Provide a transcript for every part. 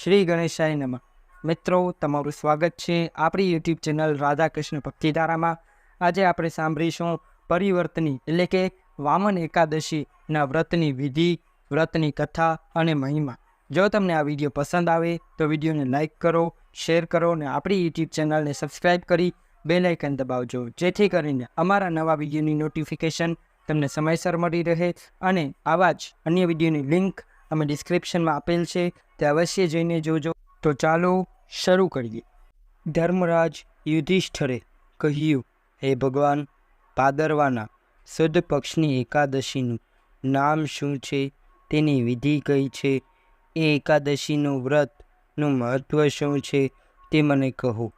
શ્રી ગણેશાય નમઃ. મિત્રો, તમારું સ્વાગત છે આપણી યુટ્યુબ ચેનલ રાધાકૃષ્ણ ભક્તિધારામાં. આજે આપણે સાંભળીશું પરિવર્તની, એટલે કે વામન એકાદશીના વ્રતની વિધિ, વ્રતની કથા અને મહિમા. જો તમને આ વીડિયો પસંદ આવે, તો વિડીયોને લાઇક કરો, શેર કરો અને આપણી યુટ્યુબ ચેનલને સબસ્ક્રાઈબ કરી બેલ આઇકન દબાવજો. જેથી કરીને અમારા નવા વિડીયોની નોટિફિકેશન તમને સમયસર મળી રહે અને આવા જ અન્ય વિડીયોની લિંક અમે ડિસ્ક્રિપ્શનમાં આપેલ છે. તે અવશ્ય જઈને જોજો. તો ચાલો શરૂ કરીએ. ધર્મરાજ યુધિષ્ઠરે કહ્યું, હે ભગવાન, પાદરવાના શુદ્ધ પક્ષની એકાદશીનું નામ શું છે? તેની વિધિ કઈ છે? એ એકાદશીનું વ્રતનું મહત્ત્વ શું છે તે મને કહો.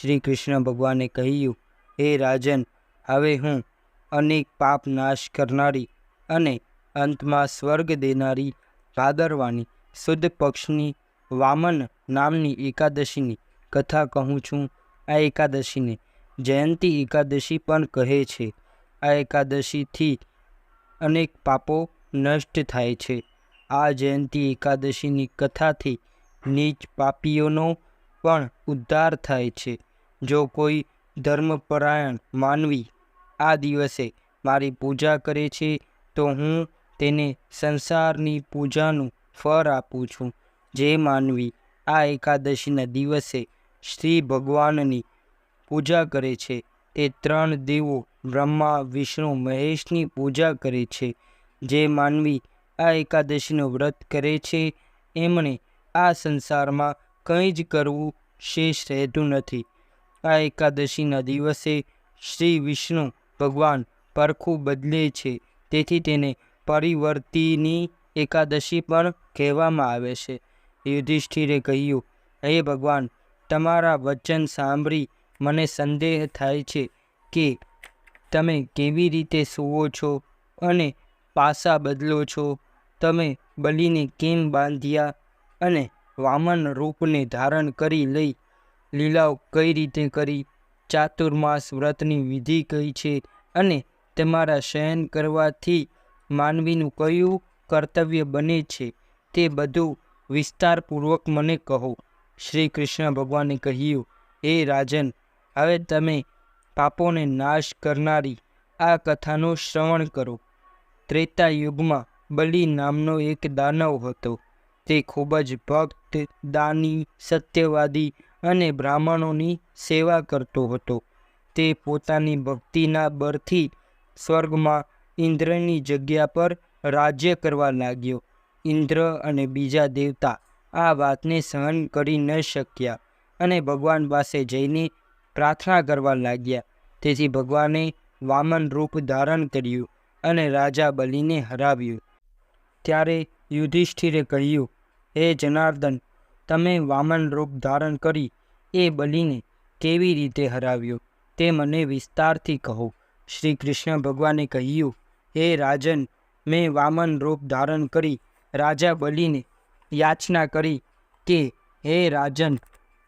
શ્રી કૃષ્ણ ભગવાને કહ્યું, હે રાજન, હવે હું અનેક પાપ નાશ કરનારી અને અંતમાં સ્વર્ગ દેનારી ભાદરવાની શુદ્ધ પક્ષની વામન નામની એકાદશીની કથા કહું છું. આ એકાદશીને જયંતી એકાદશી પણ કહે છે. આ એકાદશીથી અનેક પાપો નષ્ટ થાય છે. આ જયંતી એકાદશીની કથાથી નીચ પાપીઓનો પણ ઉદ્ધાર થાય છે. જો કોઈ ધર્મપરાયણ માનવી આ દિવસે મારી પૂજા કરે છે, તો હું તેને સંસારની પૂજાનું ફળ આપું છું. જે માનવી આ એકાદશીના દિવસે શ્રી ભગવાનની પૂજા કરે છે. તે ત્રણ દેવો બ્રહ્મા, વિષ્ણુ, મહેશની પૂજા કરે છે. જે માનવી આ એકાદશીનું વ્રત કરે છે, એમણે આ સંસારમાં કંઈ જ કરવું શેષ રહેતું નથી. આ એકાદશીના દિવસે શ્રી વિષ્ણુ ભગવાન પરખું બદલે છે. તેથી તેને પરિવર્તિની એકાદશી પણ કહેવામાં આવે છે. યુધિષ્ઠિરે કહ્યું, હે ભગવાન, તમારા વચન સાંભળી મને સંદેહ થાય છે કે તમે કેવી રીતે સૂવો છો અને પાસા બદલો છો? તમે બલીને કેમ બાંધ્યા અને વામન રૂપને ધારણ કરી લઈ? લીલાઓ કઈ રીતે કરી? ચાતુર્માસ વ્રતની વિધિ કઈ છે? અને તમારા શયન કરવાથી માનવીનું કયું કર્તવ્ય બને છે તે બધું વિસ્તારપૂર્વક મને કહો. શ્રી કૃષ્ણ ભગવાને કહ્યું હે રાજન, હવે તમે પાપોને નાશ કરનારી આ કથાનું શ્રવણ કરો. ત્રેતા યુગમાં બલિ નામનો એક દાનવ હતો. તે ખૂબ જ ભક્ત, દાની, સત્યવાદી અને બ્રાહ્મણોની સેવા કરતો હતો. તે પોતાની ભક્તિના બળથી સ્વર્ગમાં ઇન્દ્રની જગ્યા પર રાજ્ય કરવા લાગ્યો. ઇન્દ્ર અને બીજા દેવતા આ વાતને સહન કરી ન શક્યા અને ભગવાન પાસે જઈને પ્રાર્થના કરવા લાગ્યા. તેથી ભગવાને વામન રૂપ ધારણ કર્યું અને રાજા બલિને હરાવ્યું. ત્યારે યુધિષ્ઠિરે કહ્યું, હે જનાર્દન, તમે વામન રૂપ ધારણ કરી એ બલિને કેવી રીતે હરાવ્યો તે મને વિસ્તારથી કહો. શ્રી કૃષ્ણ ભગવાને કહ્યું, હે રાજન મેં વામન રૂપ ધારણ કરી, રાજા બલિને યાચના કરી કે, હે રાજન,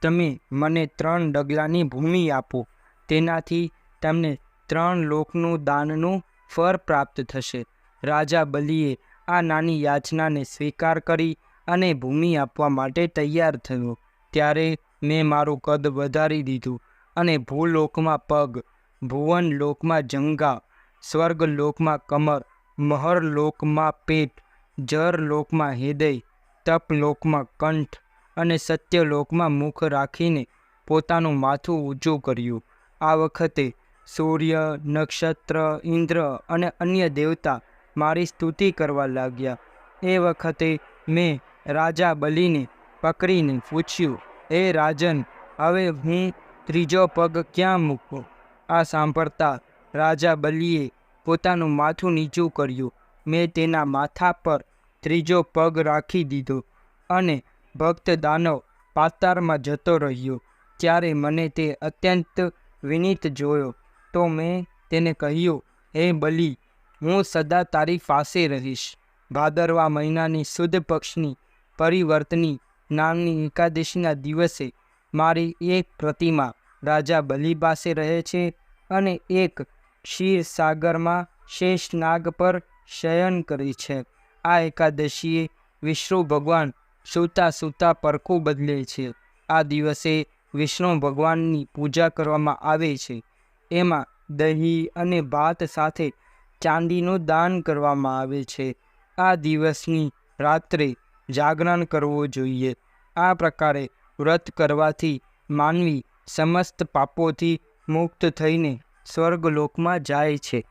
તમે મને ત્રણ ડગલાની ભૂમિ આપો, તેનાથી તમને ત્રણ લોકનું દાનનું ફળ પ્રાપ્ત થશે. રાજા બલિએ આ નાની યાચનાને સ્વીકાર કરી અને ભૂમિ આપવા માટે તૈયાર થયો. ત્યારે મેં મારું કદ વધારી દીધું અને ભૂલોકમાં પગ, ભુવન લોકમાં જંગા સ્વર્ગ લોકમાં કમર મહર લોકમાં પેટ, જર લોકમાં હૃદય, તપ લોકમાં કંઠ અને સત્ય લોકમાં મુખ રાખીને પોતાનું માથું ઊંચું કર્યું. આ વખતે સૂર્ય, નક્ષત્ર, ઇન્દ્ર અને અન્ય દેવતા મારી સ્તુતિ કરવા લાગ્યા. એ વખતે મેં રાજા બલિને પકડીને પૂછ્યું, એ રાજન, હવે હું ત્રીજો પગ ક્યાં મૂકવો? આ સાંભળતા રાજા બલિએ પોતાનું માથું નીચું કર્યું. મેં તેના માથા પર ત્રીજો પગ રાખી દીધો અને ભક્ત દાનવ પાતાળમાં જતો રહ્યો. ત્યારે મને તે અત્યંત વિનીત જોયો. તો મેં તેને કહ્યું, હે બલિ, હું સદા તારી પાસે રહીશ. ભાદરવા મહિનાની શુદ્ધ પક્ષની પરિવર્તની નામની એકાદશીના દિવસે મારી એક પ્રતિમા રાજા બલિ પાસે રહે છે અને એક ક્ષીરસાગરમાં શેષનાગ પર શયન કરે છે. આ એકાદશીએ વિષ્ણુ ભગવાન સૂતા સૂતા પરખું બદલે છે. આ દિવસે વિષ્ણુ ભગવાનની પૂજા કરવામાં આવે છે. એમાં દહીં અને ભાત સાથે ચાંદીનું દાન કરવામાં આવે છે. આ દિવસની રાત્રે જાગરણ કરવું જોઈએ. આ પ્રકારે વ્રત કરવાથી માનવી સમસ્ત પાપોથી મુક્ત થઈને સ્વર્ગલોકમાં જાય છે.